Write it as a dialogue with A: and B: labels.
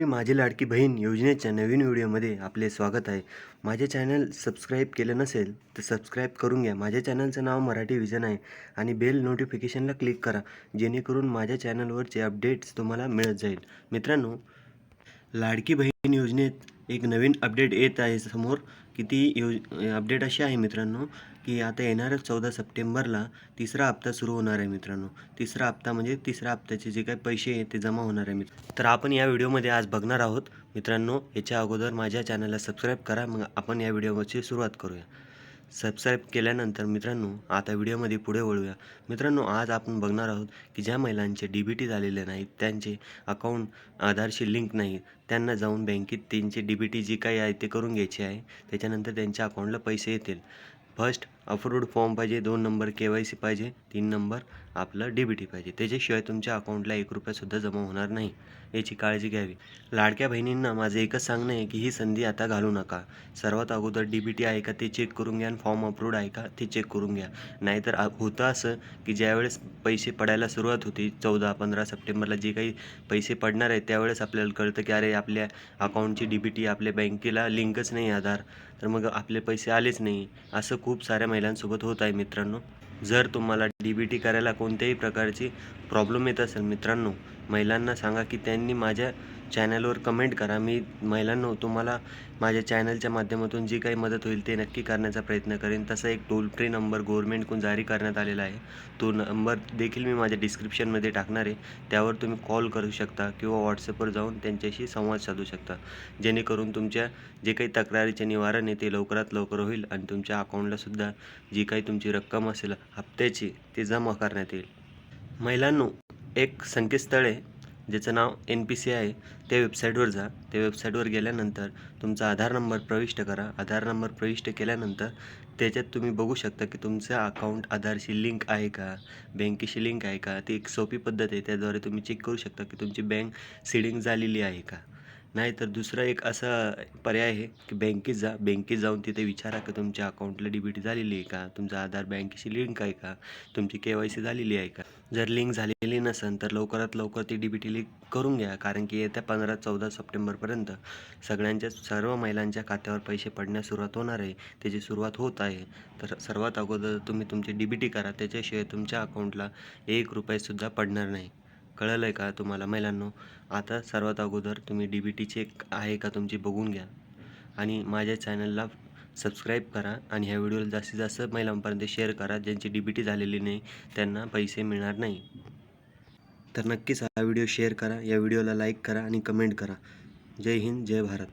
A: माझी लाडकी बहीण योजनेच्या नवीन व्हिडिओमध्ये आपले स्वागत आहे. माझे चॅनल सबस्क्राईब केलं नसेल तर सबस्क्राईब करून घ्या. माझ्या चॅनलचं नाव मराठी विजन आहे आणि बेल नोटिफिकेशनला क्लिक करा जेणेकरून माझ्या चॅनलवरचे अपडेट्स तुम्हाला मिळत जाईल. मित्रांनो लाडकी बहीण योजनेत एक नवीन अपडेट येत आहे समोर की ती अपडेट अशी आहे मित्रांनो की आता येणाऱ्या चौदा सप्टेंबरला तिसरा हप्ता सुरू होणार आहे मित्रांनो. तिसरा हप्ता म्हणजे तिसऱ्या हप्त्याचे जे काही पैसे आहे ते जमा होणार आहे मित्र तर आपण या व्हिडिओमध्ये आज बघणार आहोत मित्रांनो याच्या अगोदर माझ्या चॅनलला सबस्क्राईब करा मग आपण या व्हिडिओची सुरुवात करूया. सबस्क्राईब केल्यानंतर मित्रांनो आता व्हिडिओमध्ये पुढे वळूया. मित्रांनो आज आपण बघणार आहोत की ज्या महिलांचे डी बी टी झालेले नाहीत त्यांचे अकाउंट आधारशी लिंक नाही त्यांना जाऊन बँकेत त्यांचे डी बी टी जी काही आहे ते करून घ्यायची आहे त्याच्यानंतर त्यांच्या अकाउंटला पैसे येतील. फर्स्ट अप्रूव्ड फॉर्म पाहिजे दोन नंबर के वाय सी पाहिजे तीन नंबर आपलं डी बी टी पाहिजे. त्याच्याशिवाय तुमच्या अकाउंटला एक रुपयासुद्धा जमा होणार नाही. याची काळजी घ्यावी. लाडक्या बहिणींना माझं एकच सांगणं आहे की ही संधी आता घालू नका. सर्वात अगोदर डी बी टी आहे का ते चेक करून घ्या आणि फॉर्म अप्रूव्ड आहे का ते चेक करून घ्या. नाहीतर होतं असं की ज्यावेळेस पैसे पडायला सुरुवात होती चौदा पंधरा सप्टेंबरला जे काही पैसे पडणार आहेत त्यावेळेस आपल्याला कळतं की अरे आपल्या अकाउंटची डी बी टी आपल्या बँकेला लिंकच नाही आधार. तर मग आपले पैसे आलेच नाही. असं खूप साऱ्या महिलांसोबत होत आहे मित्रांनो. जर तुम्हाला डी बी टी करायला कोणत्याही प्रकारची प्रॉब्लेम येत असेल मित्रांनो महिलांना सांगा की त्यांनी माझ्या चॅनलवर कमेंट करा. मी महिलांनो तुम्हाला माझ्या चॅनलच्या माध्यमातून जी काही मदत होईल ते नक्की करण्याचा प्रयत्न करेन. तसा एक टोल फ्री नंबर गव्हर्मेंटकडून जारी करण्यात आलेला आहे. तो नंबर देखील मी माझ्या डिस्क्रिप्शनमध्ये टाकणार आहे. त्यावर तुम्ही कॉल करू शकता किंवा व्हॉट्सअपवर जाऊन त्यांच्याशी संवाद साधू शकता. जेणेकरून तुमच्या जे काही तक्रारीचे निवारण आहे ते लवकरात लवकर होईल आणि तुमच्या अकाउंटलासुद्धा जी काही तुमची रक्कम असेल हप्त्याची ती जमा करण्यात येईल. महिलांनो एक संकेतस्थळ आहे. ज्याचं नाव एन पी सी आहे त्या वेबसाईटवर जा. त्या वेबसाईटवर गेल्यानंतर तुमचा आधार नंबर प्रविष्ट करा. आधार नंबर प्रविष्ट केल्यानंतर त्याच्यात तुम्ही बघू शकता की तुमचं अकाउंट आधारशी लिंक आहे का बँकेशी लिंक आहे का ती एक सोपी पद्धत आहे. त्याद्वारे तुम्ही चेक करू शकता की तुमची बँक सिडिंग झालेली आहे का. नाहीतर दुसरा एक असा पर्याय आहे की बँकेत जा. बँकेत जाऊन तिथे विचारा का तुमच्या अकाउंटला डी बी टी झालेली आहे का? तुमचा आधार बँकेशी लिंक आहे का? तुमची के वाय सी झालेली आहे का? जर लिंक झालेली नसेल तर लवकरात लवकर ती डी बी टी लिंक करून घ्या. कारण की येत्या पंधरा चौदा सप्टेंबरपर्यंत सगळ्यांच्या सर्व महिलांच्या खात्यावर पैसे पडण्यास सुरुवात होणार आहे. त्याची सुरुवात होत आहे. तर सर्वात अगोदर तुम्ही तुमची डी बी टी करा. त्याच्याशिवाय तुमच्या अकाउंटला एक रुपयासुद्धा पडणार नाही. कळलं आहे का तुम्हाला महिलांनो? आता सर्वात अगोदर तुम्ही डी बी टी चेक आहे का तुमची बघून घ्या. आणि माझ्या चॅनलला सबस्क्राईब करा आणि ह्या व्हिडिओला जास्तीत जास्त महिलांपर्यंत शेअर करा. ज्यांची डी बी टी झालेली नाही त्यांना पैसे मिळणार नाही. तर नक्कीच हा व्हिडिओ शेअर करा. या व्हिडिओला लाईक करा आणि कमेंट करा. जय हिंद जय भारत.